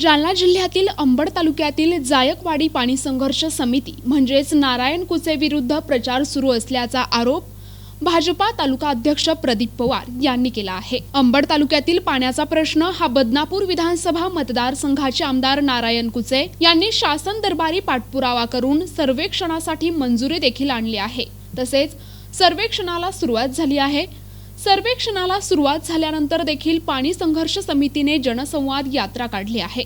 जालना जिल्ह्यातील अंबड तालुक्यातील जायकवाडी पाणी संघर्ष समिती म्हणजेच नारायण कुचे विरुद्ध प्रचार सुरू असल्याचा आरोप भाजपा तालुका अध्यक्ष प्रदीप पवार यांनी केला आहे. अंबड तालुक्यातील पाण्याचा प्रश्न हा बदनापूर विधानसभा मतदारसंघाचे आमदार नारायण कुचे यांनी शासन दरबारी पाठपुरावा करून सर्वेक्षणासाठी मंजुरी देखील आणली आहे. तसेच सर्वेक्षणाला सुरुवात झाली आहे. सर्वेक्षणाला सुरुवात झाल्यानंतर देखील पाणी संघर्ष समितीने जनसंवाद यात्रा काढली आहे.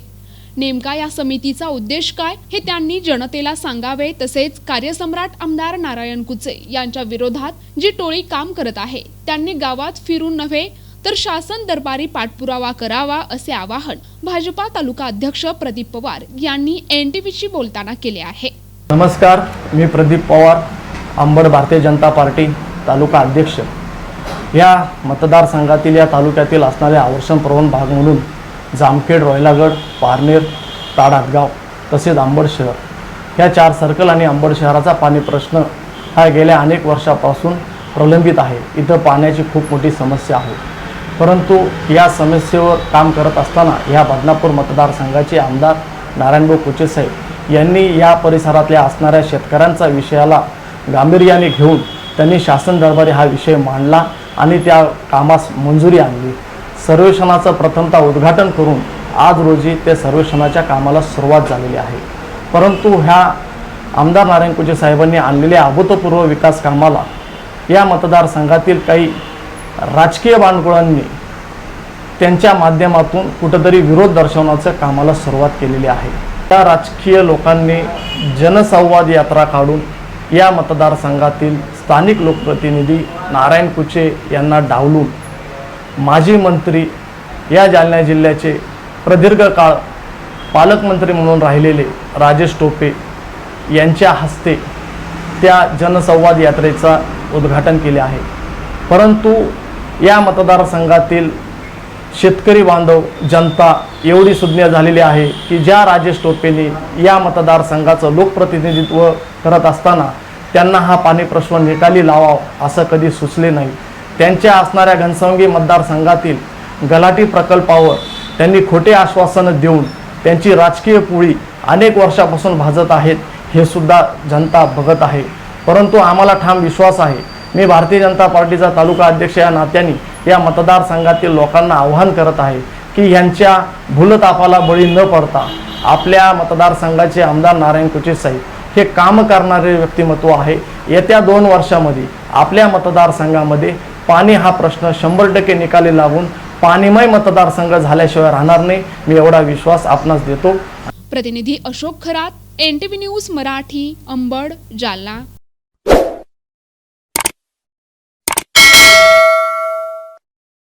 नेमका या समितीचा उद्देश काय हे त्यांनी जनतेला सांगावे तसेच कार्यसम्राट आमदार नारायण कुचे यांच्या विरोधात जी टोळी काम करत आहे त्यांनी गावात फिरून नव्हे तर शासन दरबारी पाठपुरावा करावा असे आवाहन भाजपा तालुका अध्यक्ष प्रदीप पवार यांनी एनटीव्हीशी बोलताना केले आहे. नमस्कार मी प्रदीप पवार अंबड भारतीय जनता पार्टी तालुका अध्यक्ष. या मतदारसंघातील या तालुक्यातील असणारे आवर्षण प्रवण भाग म्हणून जामखेड रोयलागड पारनेर ताडातगाव तसेच आंबड शहर. ह्या चार सर्कल आणि अंबड शहराचा पाणी प्रश्न हा गेल्या अनेक वर्षापासून प्रलंबित आहे. इथं पाण्याची खूप मोठी समस्या आहे. परंतु या समस्येवर काम करत असताना या बदनापूर मतदारसंघाचे आमदार नारायणभाऊ कुचेसाहेब यांनी या परिसरातल्या असणाऱ्या शेतकऱ्यांचा विषयाला गांभीर्याने घेऊन त्यांनी शासन दरबारी हा विषय मांडला. आणि त्या कामास मंजुरी आणली. सर्वेक्षणाचं प्रथमतः उद्घाटन करून आज रोजी त्या सर्वेक्षणाच्या कामाला सुरुवात झालेली आहे. परंतु ह्या आमदार नारायण साहेबांनी आणलेल्या अभूतपूर्व विकास कामाला या मतदारसंघातील काही राजकीय बांडगुळांनी त्यांच्या माध्यमातून कुठंतरी विरोध दर्शवण्याचं कामाला सुरुवात केलेली आहे. त्या राजकीय लोकांनी जनसंवाद यात्रा काढून या मतदारसंघातील स्थानिक लोकप्रतिनिधी नारायण कुचे यांना डावलून माजी मंत्री या जालना जिल्ह्याचे प्रदीर्घ काळ पालकमंत्री म्हणून राहिलेले राजेश टोपे यांच्या हस्ते त्या जनसंवाद यात्रेचा उद्घाटन केले आहे. परंतु या मतदारसंघातील शेतकरी बांधव जनता एवढी सुज्ञ झालेली आहे की ज्या राजेश टोपेने या मतदारसंघाचं लोकप्रतिनिधित्व करत असताना त्यांना हा पाणी प्रश्न निकाली लावावा असं कधी सुचले नाही. त्यांच्या असणाऱ्या घनसंगी मतदारसंघातील गलाटी प्रकल्पावर त्यांनी खोटे आश्वासनं देऊन त्यांची राजकीय पोळी अनेक वर्षापासून भाजत आहेत हे सुद्धा जनता बघत आहे. परंतु आम्हाला ठाम विश्वास आहे. मी भारतीय जनता पार्टीचा तालुका अध्यक्ष या नात्याने या मतदारसंघातील लोकांना आव्हान करत आहे की यांच्या भूलतापाला बळी न पडता आपल्या मतदारसंघाचे आमदार नारायण कुचे साहेब हे काम करणारे व्यक्तिमत्व आहे. येत्या दोन वर्षामध्ये आपल्या मतदारसंघामध्ये पाणी हा प्रश्न शंभर टक्के निकाली लागून पाणीमय मतदारसंघ झाल्याशिवाय राहणार नाही. मी एवढा विश्वास आपणास देतो. प्रतिनिधी अशोक खरात एनटीव्ही न्यूज मराठी अंबड जालना.